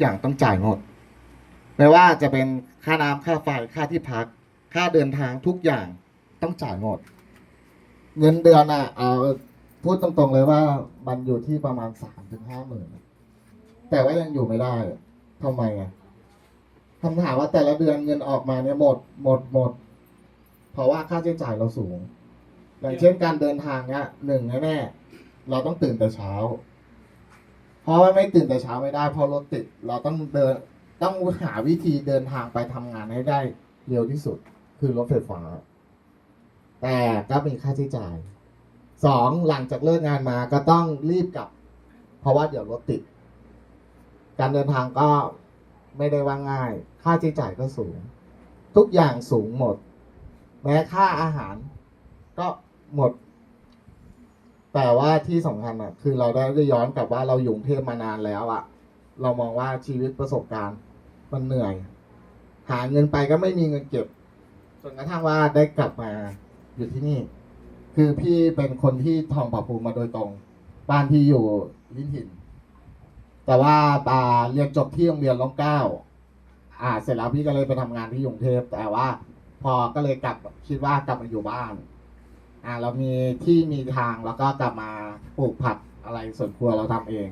อย่างต้องจ่ายหมด ไม่ว่าจะเป็นค่าน้ำค่าไฟค่าที่พัก ค่าเดินทางทุกอย่างต้องจ่ายหมด เงินเดือนอะเอาพูดตรงๆเลยว่ามันอยู่ที่ประมาณสามถึงห้าหมื่นแต่ว่ายังอยู่ไม่ได้ทำไมอะคำถามว่าแต่ละเดือนเงินออกมาเนี่ยหมดหมดหมด เพราะว่าค่าใช้จ่ายเราสูง อย่างเช่นการเดินทางเนี่ยหนึ่งแน่ๆเราต้องตื่นแต่เช้า เพราะว่าไม่ตื่นแต่เช้าไม่ได้เพราะรถติด เราต้องเดินต้องหาวิธีเดินทางไปทำงานให้ได้เร็วที่สุด คือรถไฟฟ้า แต่ก็มีค่าใช้จ่ายสองหลังจากเลิกงานมาก็ต้องรีบกลับ เพราะว่าเดี๋ยวรถติด การเดินทางก็ไม่ได้ว่าง่าย ค่าใช้จ่ายก็สูง ทุกอย่างสูงหมด แม้ค่าอาหารก็หมด แต่ว่าที่สำคัญอะคือเราได้ได้ย้อนกลับว่าเราอยู่กรุงเทพมานานแล้วอะ เรามองว่าชีวิตประสบการณ์มันเหนื่อย หาเงินไปก็ไม่มีเงินเก็บจนกระทั่งว่าได้กลับมาอยู่ที่นี่ คือพี่เป็นคนที่ทองผาภูมิมาโดยตรง บ้านที่อยู่ลิ้นถิ่นแต่ว่าปาเรียนจบที่โรงเรียนล้มเก้าอ่า เสร็จแล้วพี่ก็เลยไปทำงานที่กรุงเทพแต่ว่า พอก็เลยกลับคิดว่ากลับมาอยู่บ้าน อ่าเรามีที่มีทางแล้วก็กลับมาปลูกผักอะไรส่วนครัวเราทำเอง